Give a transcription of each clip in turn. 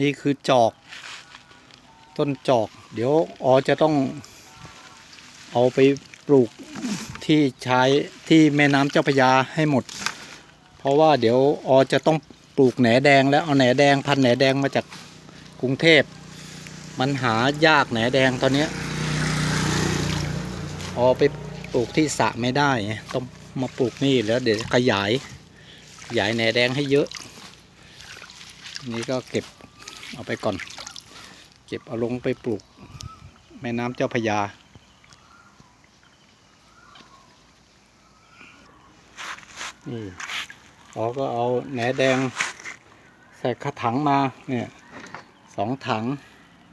นี่คือจอก ต้นจอก เดี๋ยวอ๋อจะต้อง เอาไปปลูกที่ใชายที่แม่น้ำเจ้าพยาให้หมด เพราะว่าเดี๋ยวอ๋อจะต้องปลูกแหนแดงแล้วเอาแหนแดงพันแหนแดงมาจากกรุงเทพ มันหายากแหนแดงตอนนี้ยออไปปลูกที่สระไม่ได้ ต้องมาปลูกนี่แล้วเดี๋ยวขยายขยายแหนแดงให้เยอะ นี่ก็เก็บ เอาไปก่อน เก็บเอาลงไปปลูก แม่น้ำเจ้าพยา นี่เราก็เอาแหนแดงใส่กระถังมาเนี่ยสองถัง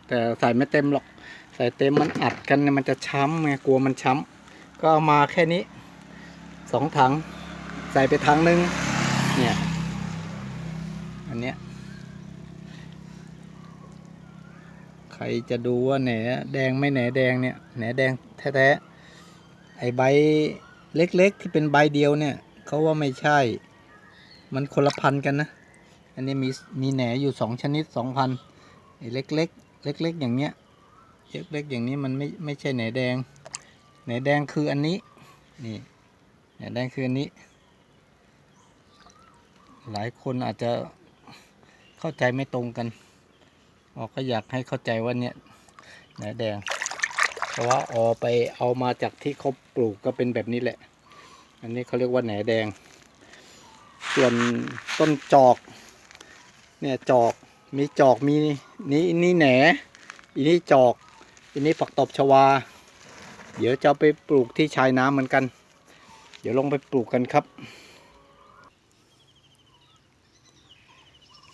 แต่ใส่ไม่เต็มหรอก ใส่เต็มมันอัดกันเนี่ยมันจะช้ำไงกลัวมันช้ำก็เอามาแค่นี้สองถัง ใส่ไปถังนึงเนี่ยอันเนี้ย ครจะดูว่าแหนแดงไม่แหนแดงเนี่ยแหนแดงแท้ๆไอใบเล็กๆ ที่เป็นใบเดียวเนี่ยเขาว่าไม่ใช่ มันคนละพันกันนะ อันนี้มีมีแหนอยู่สองชนิดสองพันไอเล็กๆ เล็ก ๆ อย่างเนี้ยเล็กๆอย่างนี้มันไม่ไม่ใช่แหนแดงแหนแดงคืออันนี้นี่แหนแดงคืออันนี้ หลายคนอาจจะเข้าใจไม่ตรงกัน ออก็อยากให้เข้าใจว่าเนี่ยแหนแดงแต่ว่าออไปเอามาจากที่เขาปลูกก็เป็นแบบนี้แหละ อันนี้เขาเรียกว่าแหนแดง ส่วนต้นจอก เนี่ยจอก มีจอก มีนี่นี่แหนอีนี่จอกอีนี่ผักตบชวา เดี๋ยวจะไปปลูกที่ชายน้ำเหมือนกัน เดี๋ยวลงไปปลูกกันครับ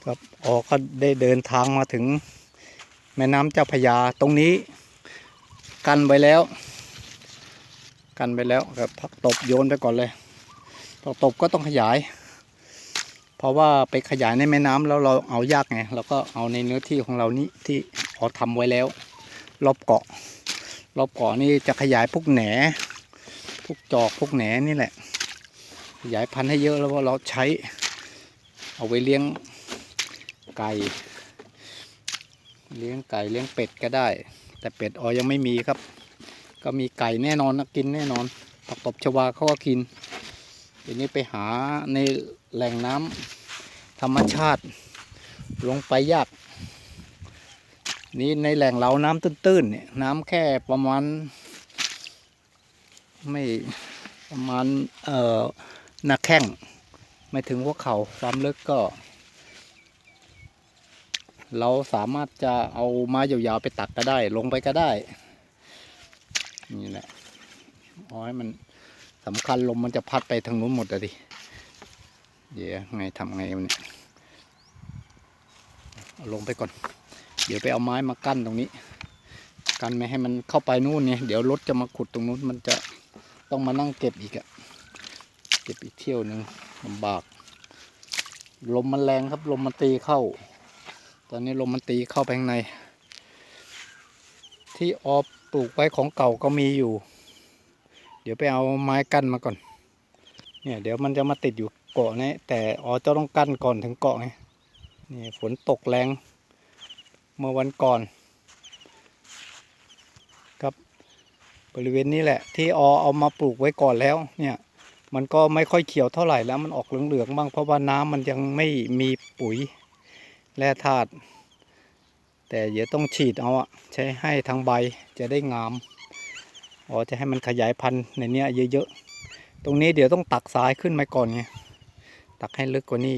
ครับออกก็ได้เดินทางมาถึงแม่น้ำเจ้าพยาตรงนี้ กันไว้แล้ว กันไปแล้วครับผักตบโยนไปก่อนเลยผักตบก็ต้องขยาย เพราะว่าไปขยายในแม่น้ำแล้วเราเอายากไงเราก็เอาในเนื้อที่ของเรานี้ที่ออทำไว้แล้ว รอบเกาะ รอบเกาะนี่จะขยายพวกแหนพวกจอกพวกแหนนี่แหละขยายพันธุ์ให้เยอะแล้วว่าเราใช้ เอาไว้เลี้ยง ไก่เลี้ยงไก่เลี้ยงเป็ดก็ได้ แต่เป็ดออยังไม่มีครับ ก็มีไก่แน่นอนนะกินแน่นอนผักตบชวาเขาก็กินทีนี้ไปหาในแหล่งน้ำธรรมชาติ ลงไปยากนี่ในแหล่งเราน้ำตื้นๆเนี่ยน้ำแค่ประมาณ ไม่ประมาณเอ่อหน้าแข้งไม่ถึงหัวเข่าความลึกก็ เราสามารถจะเอาไม้ยาวๆไปตักก็ได้ ลงไปก็ได้ นี่แหละเอาให้มันสำคัญลมมันจะพัดไปทางนู้นหมดอะดิ เดี๋ยวไงทำไงวะเนี่ยเอาลงไปก่อน เดี๋ยวไปเอาไม้มากั้นตรงนี้ กันไม่ให้มันเข้าไปนู่นเนี่ย เดี๋ยวรถจะมาขุดตรงนู้นมันจะต้องมานั่งเก็บอีกอะเก็บอีกเที่ยวหนึ่งลำบาก ลมมันแรงครับ ลมมันตีเข้า ตอนนี้ลมมันตีเข้าไปข้างใน ที่ออปลูกไว้ของเก่าก็มีอยู่ เดี๋ยวไปเอาไม้กั้นมาก่อน เนี่ยเดี๋ยวมันจะมาติดอยู่เกาะนี้แต่ออจะต้องกั้นก่อนถึงเกาะไงนี่ฝนตกแรงเมื่อวันก่อนครับบริเวณนี้แหละ ที่ออเอามาปลูกไว้ก่อนแล้วเนี่ยมันก็ไม่ค่อยเขียวเท่าไหร่แล้วมันออกเหลืองๆบ้างเพราะว่าน้ำมันยังไม่มีปุ๋ย แร่ธาตุแต่เดี๋ยวต้องฉีดเอาอะใช้ให้ทั้งใบจะได้งามอ๋อจะให้มันขยายพันธุ์ในเนี้ยเยอะๆ ตรงนี้เดี๋ยวต้องตักสายขึ้นมาก่อนไงตักให้ลึกกว่านี้